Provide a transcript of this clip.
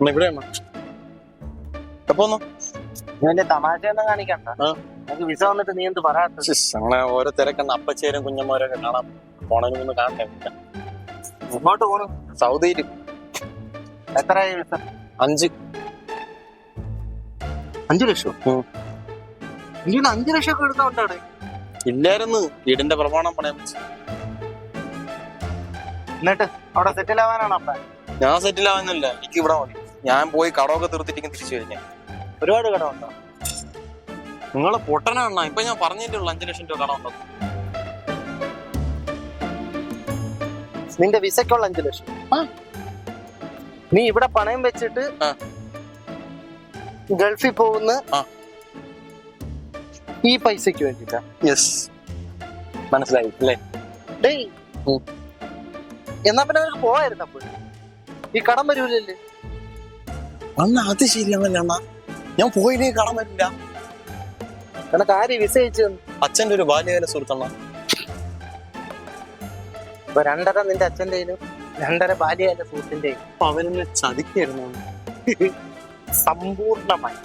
ഇവിടെ അണ്ണാ എപ്പോ ഇവന്റെ തമാശയൊന്നും കാണിക്കണ്ട. നമുക്ക് വിസ വന്നിട്ട് നീ എന്ത് പറയാത്ത ശ്ശ്, അങ്ങനെ ഓരോ തിരക്കണ്ട. അപ്പച്ചേരും കുഞ്ഞമ്മരൊക്കെ കാണാം. പോണതിന് മുമ്പ് കാണണ്ടേ എങ്ങോട്ട് പോണു? സൗദിയിൽ എത്രയായി വിസ? അഞ്ച്. അഞ്ചു ലക്ഷം? അഞ്ചു ലക്ഷം ഒക്കെ എടുത്തോണ്ടാണ് ഇല്ലായിരുന്നു. വീടിന്റെ പ്രമാണം പണയം വെച്ച് എന്നിട്ട് അവിടെ സെറ്റിൽ ആവാനാണ് അപ്പ ഞാൻ സെറ്റിൽ ആവാനല്ല എനിക്ക് ഇവിടെ മതി. ഞാൻ പോയി കടമൊക്കെ തീർത്തിട്ടിങ്ങനെ തിരിച്ചു കഴിഞ്ഞാൽ ഒരുപാട് കടമുണ്ടോ നിങ്ങൾ പൊട്ടനാണ ഇപ്പൊ ഞാൻ പറഞ്ഞിട്ടേ ഉള്ളൂ അഞ്ചു ലക്ഷം രൂപ കടം ഉണ്ടോ നിന്റെ വിസയ്ക്കുള്ള അഞ്ചു ലക്ഷം. ആ. നീ ഇവിടെ പണയം വെച്ചിട്ട് ഗൾഫിൽ പോകുന്ന ഈ പൈസക്ക് വേണ്ടിട്ടാ യെസ് മനസ്സിലായി അല്ലേ? ഡേയ്. എന്നാ പിന്നെ നിനക്ക് പോവായിരുന്നു അപ്പോൾ? ഈ കടം വരൂലല്ലേ? അണ്ണ അത് ശരിയാണല്ലോ അണ്ണ ഞാൻ പോയില്ലേ കാണാൻ പറ്റില്ല. നിനക്ക് ആര് വിസ അയച്ചു അച്ഛന്റെ ഒരു ബാല്യകാല സുഹൃത്തണ്ണ ഇപ്പൊ രണ്ടര നിന്റെ അച്ഛന്റെ രണ്ടര ബാല്യകാല സുഹൃത്തിന്റെ അവനെന്നെ ചതിക്കായിരുന്നു. സമ്പൂർണമായി.